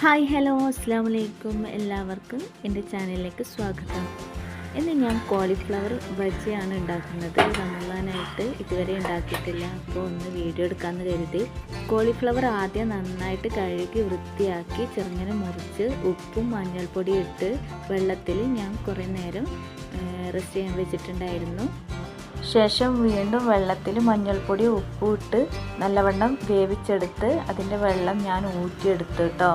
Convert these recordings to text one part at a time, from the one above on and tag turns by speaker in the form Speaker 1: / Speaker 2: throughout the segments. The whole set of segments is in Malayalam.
Speaker 1: ഹായ് ഹലോ അസ്സാം വലൈക്കും എല്ലാവർക്കും എന്റെ ചാനലിലേക്ക് സ്വാഗതം. ഇന്ന് ഞാൻ കോളിഫ്ലവർ ബജിയാണ് ഉണ്ടാക്കുന്നത്. റമദാനായിട്ട് ഇതുവരെ ഉണ്ടാക്കിയിട്ടില്ല. അപ്പോൾ ഒന്ന് വീഡിയോ എടുക്കാമെന്ന് കരുതി. കോളിഫ്ലവർ ആദ്യം നന്നായിട്ട് കഴുകി വൃത്തിയാക്കി ചെറുങ്ങനെ മുറിച്ച് ഉപ്പും മഞ്ഞൾപ്പൊടിയും ഇട്ട് വെള്ളത്തിൽ ഞാൻ കുറേ നേരം റെസ്റ്റ് ചെയ്യാൻ വെച്ചിട്ടുണ്ടായിരുന്നു. ശേഷം വീണ്ടും വെള്ളത്തിൽ മഞ്ഞൾപ്പൊടി ഉപ്പും ഇട്ട് നല്ലവണ്ണം വേവിച്ചെടുത്ത് അതിന്റെ വെള്ളം ഞാൻ ഊറ്റിയെടുത്ത് കേട്ടോ.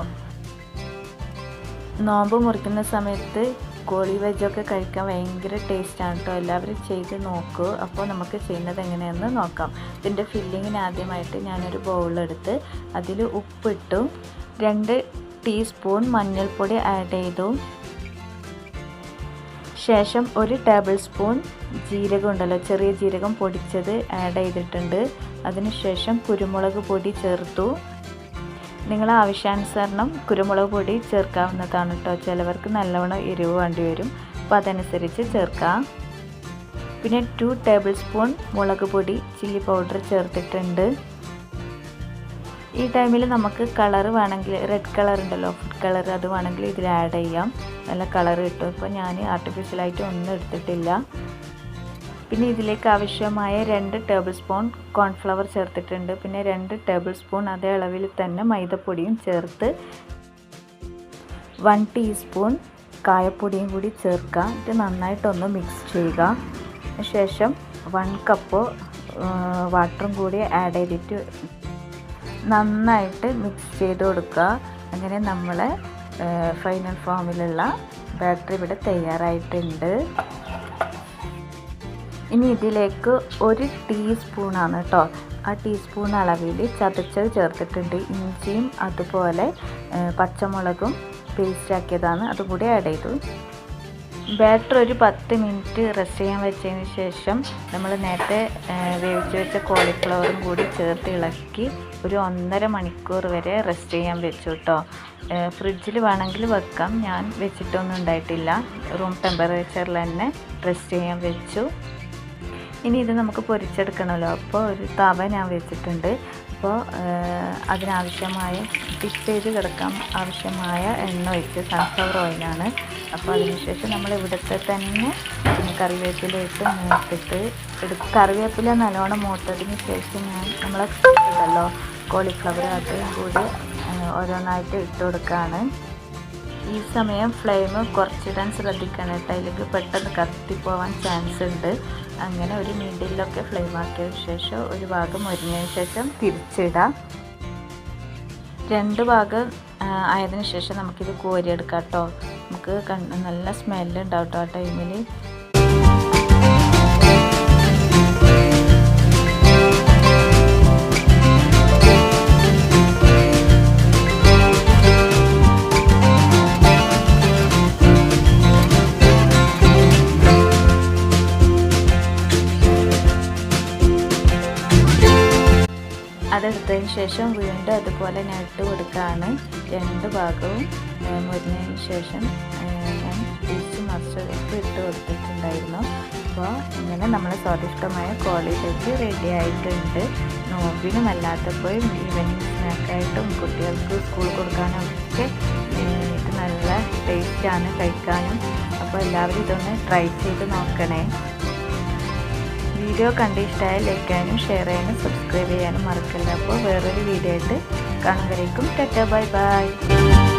Speaker 1: നോമ്പ് മുറിക്കുന്ന സമയത്ത് കോഴി വെജൊക്കെ കഴിക്കാൻ ഭയങ്കര ടേസ്റ്റാണ് കേട്ടോ എല്ലാവരും ചെയ്ത് നോക്കൂ. അപ്പോൾ നമുക്ക് ചെയ്യുന്നത് എങ്ങനെയാണെന്ന് നോക്കാം. ഇതിന്റെ ഫില്ലിങ്ങിന് ആദ്യമായിട്ട് ഞാനൊരു ബൗളെടുത്ത് അതിൽ ഉപ്പിട്ടു. രണ്ട് ടീസ്പൂൺ മഞ്ഞൾപ്പൊടി ആഡ് ചെയ്തു. ശേഷം ഒരു ടേബിൾ സ്പൂൺ ജീരകം ഉണ്ടല്ലോ ചെറിയ ജീരകം പൊടിച്ചത് ആഡ് ചെയ്തിട്ടുണ്ട്. അതിനുശേഷം കുരുമുളക് പൊടി ചേർത്തു. നിങ്ങൾ ആവശ്യാനുസരണം കുരുമുളക് പൊടി ചേർക്കാവുന്നതാണ് കേട്ടോ ചിലവർക്ക് നല്ലവണ്ണം എരിവ് വേണ്ടി വരും. അപ്പോൾ അതനുസരിച്ച് ചേർക്കാം. പിന്നെ ടു ടേബിൾ സ്പൂൺ മുളക് പൊടി ചില്ലി പൗഡർ ചേർത്തിട്ടുണ്ട്. ഈ ടൈമിൽ നമുക്ക് കളർ വേണമെങ്കിൽ റെഡ് കളർ ഉണ്ടല്ലോ ഫുഡ് കളർ അത് വേണമെങ്കിൽ ഇതിൽ ആഡ് ചെയ്യാം. നല്ല കളർ കിട്ടും. ഇപ്പോൾ ഞാൻ ആർട്ടിഫിഷ്യലായിട്ട് ഒന്നും എടുത്തിട്ടില്ല. പിന്നെ ഇതിലേക്ക് ആവശ്യമായ രണ്ട് ടേബിൾ സ്പൂൺ കോൺഫ്ലവർ ചേർത്തിട്ടുണ്ട്. പിന്നെ രണ്ട് ടേബിൾ സ്പൂൺ അതേ അളവിൽ തന്നെ മൈദപ്പൊടിയും ചേർത്ത് വൺ ടീസ്പൂൺ കായപ്പൊടിയും കൂടി ചേർക്കുക. ഇത് നന്നായിട്ടൊന്ന് മിക്സ് ചെയ്യുക. ശേഷം വൺ കപ്പ് വാട്ടറും കൂടി ആഡ് ചെയ്തിട്ട് നന്നായിട്ട് മിക്സ് ചെയ്ത് കൊടുക്കുക. അങ്ങനെ നമ്മളെ ഫൈനൽ ഫോമിലുള്ള ബാറ്ററി ഇവിടെ തയ്യാറായിട്ടുണ്ട്. ഇനി ഇതിലേക്ക് ഒരു ടീസ്പൂണാണ് കേട്ടോ. ആ ടീസ്പൂൺ അളവിൽ ചതച്ചത് ചേർത്തിട്ടുണ്ട്. ഇഞ്ചിയും അതുപോലെ പച്ചമുളകും പേസ്റ്റാക്കിയതാണ് അതും കൂടി ആഡ് ചെയ്തു. ബാറ്റർ ഒരു പത്ത് മിനിറ്റ് റെസ്റ്റ് ചെയ്യാൻ വെച്ചതിന് ശേഷം നമ്മൾ നേരത്തെ വേവിച്ച് വെച്ച കോളിഫ്ലവറും കൂടി ചേർത്ത് ഇളക്കി ഒരു ഒന്നര മണിക്കൂർ വരെ റെസ്റ്റ് ചെയ്യാൻ വെച്ചു കേട്ടോ. ഫ്രിഡ്ജിൽ വേണമെങ്കിൽ വെക്കാം. ഞാൻ വെച്ചിട്ടൊന്നും ഉണ്ടായിട്ടില്ല. റൂം ടെമ്പറേച്ചറിൽ തന്നെ റെസ്റ്റ് ചെയ്യാൻ വെച്ചു. ഇനി ഇത് നമുക്ക് പൊരിച്ചെടുക്കണമല്ലോ. അപ്പോൾ ഒരു തവ ഞാൻ വെച്ചിട്ടുണ്ട്. അപ്പോൾ അതിനാവശ്യമായ ഡിപ്പ് ചെയ്ത് കിടക്കാൻ ആവശ്യമായ എണ്ണ ഒഴിച്ച് സൺഫ്ലവർ ഓയിലാണ് അപ്പോൾ അതിനുശേഷം നമ്മൾ ഇവിടുത്തെ തന്നെ കറിവേപ്പില ഇട്ട് മൂത്തിട്ട് എടുക്കും കറിവേപ്പില നല്ലോണം മൂത്തതിന് ശേഷം ഞാൻ നമ്മളെ ഉണ്ടല്ലോ കോളിഫ്ലവർ അതും കൂടി ഓരോന്നായിട്ട് ഇട്ട് കൊടുക്കുകയാണ് ഈ സമയം ഫ്ലെയിം കുറച്ചിടാൻ ശ്രദ്ധിക്കണം കേട്ടോ. അല്ലെങ്കിൽ പെട്ടെന്ന് കത്തിപ്പോവാൻ ചാൻസ് ഉണ്ട്. അങ്ങനെ ഒരു മിഡിലൊക്കെ ഫ്ലെയിം ആക്കിയതിന് ശേഷം ഒരു ഭാഗം മുരിഞ്ഞതിന് ശേഷം തിരിച്ചിടാം. രണ്ട് ഭാഗം ആയതിനു ശേഷം നമുക്കിത് കോരിയെടുക്കാം കേട്ടോ. നമുക്ക് നല്ല സ്മെല്ലുണ്ടാവും കേട്ടോ ആ ടൈമിൽ അതെടുത്തതിന് ശേഷം വീണ്ടും അതുപോലെ ഞാൻ ഇട്ട് കൊടുക്കുകയാണ്. രണ്ട് ഭാഗവും മുരിഞ്ഞതിന് ശേഷം ഞാൻ തിരിച്ച് മറിച്ചൊക്കെ ഇട്ട് കൊടുത്തിട്ടുണ്ടായിരുന്നു. അപ്പോൾ ഇങ്ങനെ നമ്മുടെ സ്വാദിഷ്ടമായ കോളിലേക്ക് റെഡി ആയിട്ടുണ്ട്. നോമ്പിനും അല്ലാത്തപ്പോഴും ഈവനിങ് സ്നാക്കായിട്ടും കുട്ടികൾക്ക് സ്കൂൾ കൊടുക്കാനും ഒക്കെ ഇത് നല്ല ടേസ്റ്റാണ് കഴിക്കാനും. അപ്പോൾ എല്ലാവരും ഇതൊന്ന് ട്രൈ ചെയ്ത് നോക്കണേ. വീഡിയോ കണ്ട് ഇഷ്ടമായ ലൈക്ക് ചെയ്യാനും ഷെയർ ചെയ്യാനും സബ്സ്ക്രൈബ് ചെയ്യാനും മറക്കല്ല? അപ്പോൾ വേറൊരു വീഡിയോ ആയിട്ട് കാണുമ്പോഴേക്കും ടെറ്റ ബൈ ബൈ